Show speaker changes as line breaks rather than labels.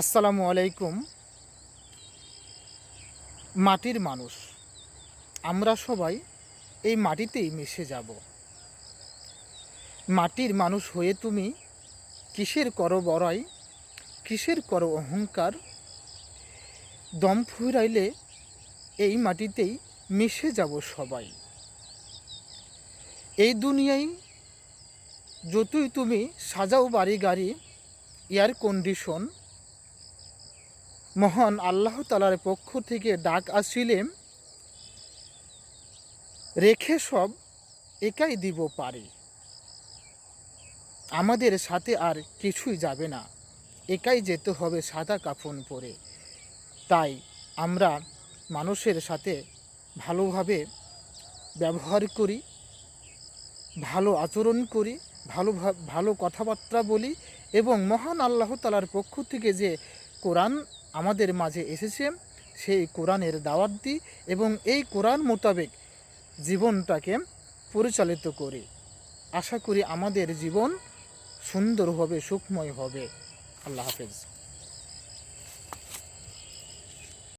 আসসালামু আলাইকুম। মাটির মানুষ। আমরা সবাই এই মাটিতেই মিশে যাব। মাটির মানুষ হয়ে তুমি কিসের করো বড়াই, কিসের করো অহংকার? দম ফুরাইলে এই মাটিতেই মিশে যাব সবাই। এই দুনিয়ায় যতই তুমি সাজাও বাড়ি গাড়ি এয়ার কন্ডিশন মহান আল্লাহ তালার পক্ষ থেকে ডাক আসিলে রেখে সব একাই দিব পারি। আমাদের সাথে আর কিছুই যাবে না, একাই যেতে হবে সাদা কাফন পরে। তাই আমরা মানুষের সাথে ভালোভাবে ব্যবহার করি, ভালো আচরণ করি, ভালো ভালো কথাবার্তা বলি এবং মহান আল্লাহ তালার পক্ষ থেকে যে কোরআন আমাদের মাঝে এসেছে সেই কোরআনের দাওয়াত দিই এবং এই কোরআন মোতাবেক জীবনটাকে পরিচালিত করি। আশা করি আমাদের জীবন সুন্দর হবে সুখময় হবে। আল্লাহ হাফেজ।